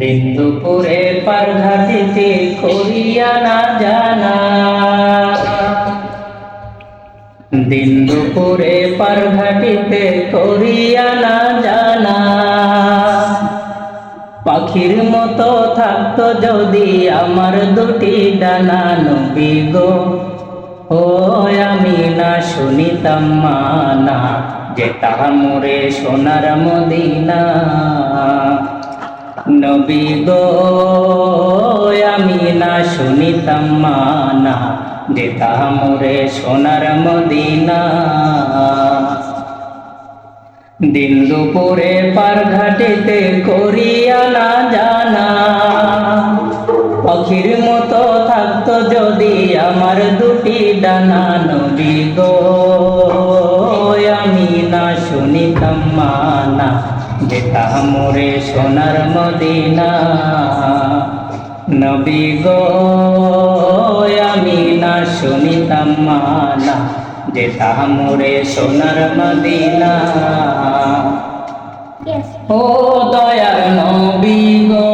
দিন দুপুরে পারঘাটিতে করিয়া না জানা। দিন দুপুরে পারঘাটিতে করিয়া না জানা। পাখির মতো থাকতো যদি আমার দুটি ডানা, নবী গো। ও, আমি না শুনিতাম মানা যেটা মোরে সোনার মদিনা। নবী গো, আমি না শুনিতাম মানা যেটা মোরে সোনার মদিনা। দিন দুপুরে পার ঘাটেতে করিয়া না জানা পাখির মতো থাকতো যদি আমার দুটি ডানা। নবী গো, আমি না শুনিতাম মানা যেটা মোরে সোনার মদিনা। নবী গো আমি না শুনিতাম মানা যেটা মোরে সোনার মদিনা. ও দয়ার নবী গো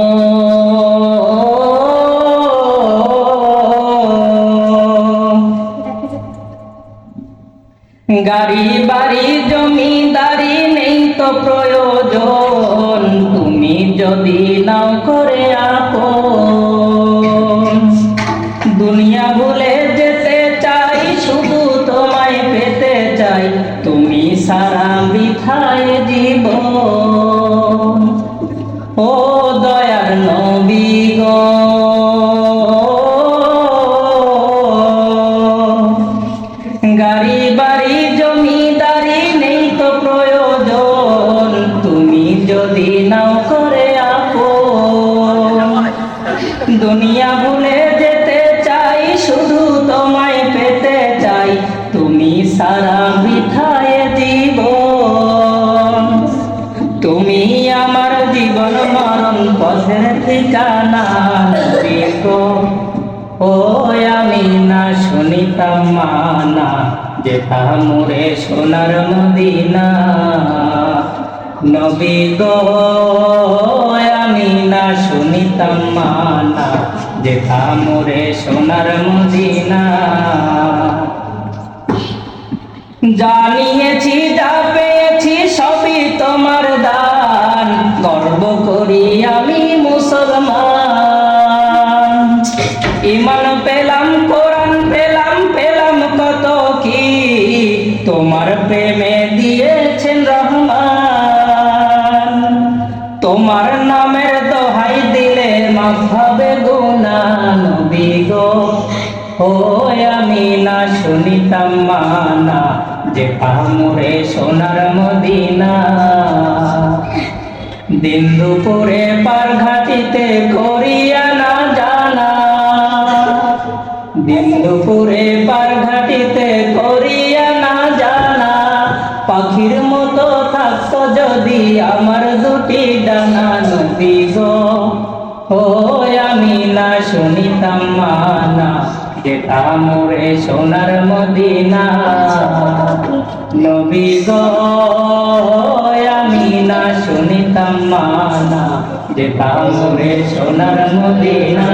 গাড়ি বাড়ি জমিদারি নেই তো প্রয়োজন। সারা বিথায় জীবন। ও দয়ার নবী গো। গাড়ি, বাড়ি, জমিদারি নেই তো প্রয়োজন। তুমি যদি নাও করে আপন। দুনিয়া ভুলে ঠিকানা ও আমি না শুনিতাম মানা সোনার মদিনা। নবী গো আমি না শুনিতাম মানা সোনার মদিনা। জানিয়েছি যা পেয়েছি সবই তোমার দান, গর্ব করি আমি তোমার প্রেমে দিয়েছেন রহমান। তোমার নামের দোহাই দিলে মাফ হবে গুনা গো। ও আমি না শুনিতাম মানা, যে কামড়ে সোনার মদিনা। দিন দুপুরে পার ঘাটিতে করিয়া দিন দুপুরে পার ঘাটিতে করিয়া না জানা, পাখির মতো থাকতো যদি আমার দুটি ডানা নদী গো। ও আমি না শুনিতাম মানা, যেটা মোরে সোনার মদিনা। নবী গো আমি না শুনিতাম মানা, যেটা মোরে সোনার মদিনা।